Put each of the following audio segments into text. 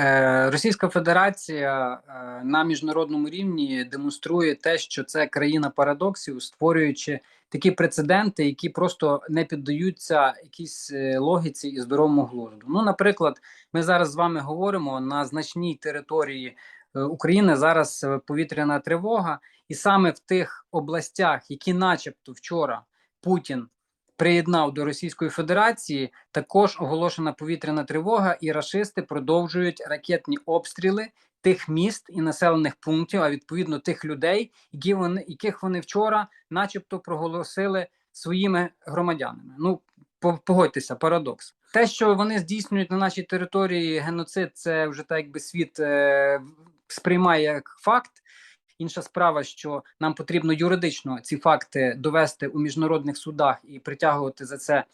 Е, Російська Федерація е, на міжнародному рівні демонструє те, що це країна парадоксів, створюючи такі прецеденти, які просто не піддаються якійсь е, логіці і здоровому глузду. Ну, наприклад, ми зараз з вами говоримо на значній території України зараз повітряна тривога, і саме в тих областях, які, начебто, вчора Путін приєднав до Російської Федерації, також оголошена повітряна тривога, і рашисти продовжують ракетні обстріли тих міст і населених пунктів, а відповідно тих людей, які вони яких вони вчора, начебто, проголосили своїми громадянами. Ну по- погодьтеся, парадокс. Те, що вони здійснюють на нашій території геноцид, це вже так, якби світ е, сприймає як факт. Інша справа, що нам потрібно юридично ці факти довести у міжнародних судах і притягувати за це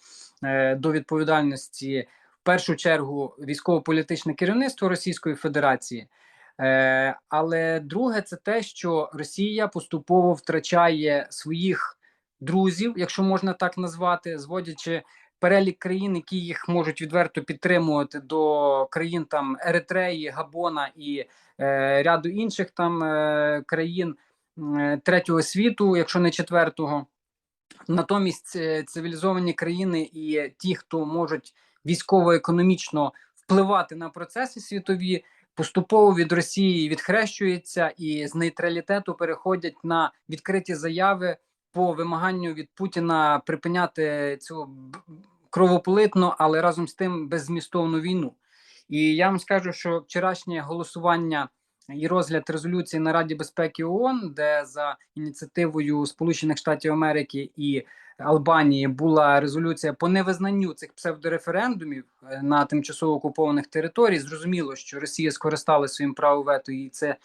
е, до відповідальності в першу чергу військово-політичне керівництво Російської Федерації. Е, але друге, це те, що Росія поступово втрачає своїх друзів, якщо можна так назвати, зводячи перелік країн, які їх можуть відверто підтримувати до країн там Еритреї, Габона і е, ряду інших там е, країн е, третього світу, якщо не четвертого. Натомість е, цивілізовані країни і ті, хто можуть військово-економічно впливати на процеси світові, поступово від Росії відхрещуються і з нейтралітету переходять на відкриті заяви по вимаганню від Путіна припиняти цю кровополитну, але разом з тим беззмістовну війну. І я вам скажу, що вчорашнє голосування і розгляд резолюції на Раді безпеки ООН, де за ініціативою Сполучених Штатів Америки і Албанії була резолюція по невизнанню цих псевдореферендумів е, на тимчасово окупованих територій. Зрозуміло, що Росія скористалася своїм правом вето і це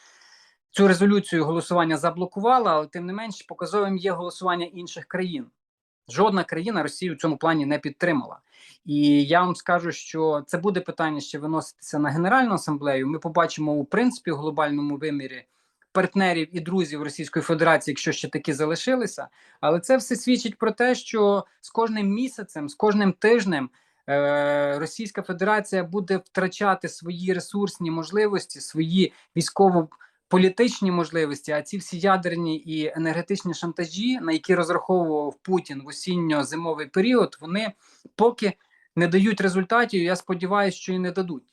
цю резолюцію голосування заблокувала, але тим не менш показовим є голосування інших країн. Жодна країна Росію в цьому плані не підтримала. І я вам скажу, що це буде питання ще виноситися на Генеральну асамблею. Ми побачимо у принципі в глобальному вимірі партнерів і друзів Російської Федерації, якщо ще такі залишилися. Але це все свідчить про те, що з кожним місяцем, з кожним тижнем е, Російська Федерація буде втрачати свої ресурсні можливості, свої військово. Політичні можливості, а ці всі ядерні і енергетичні шантажі, на які розраховував Путін в осінньо-зимовий період, вони поки не дають результатів. Я сподіваюся, що і не дадуть.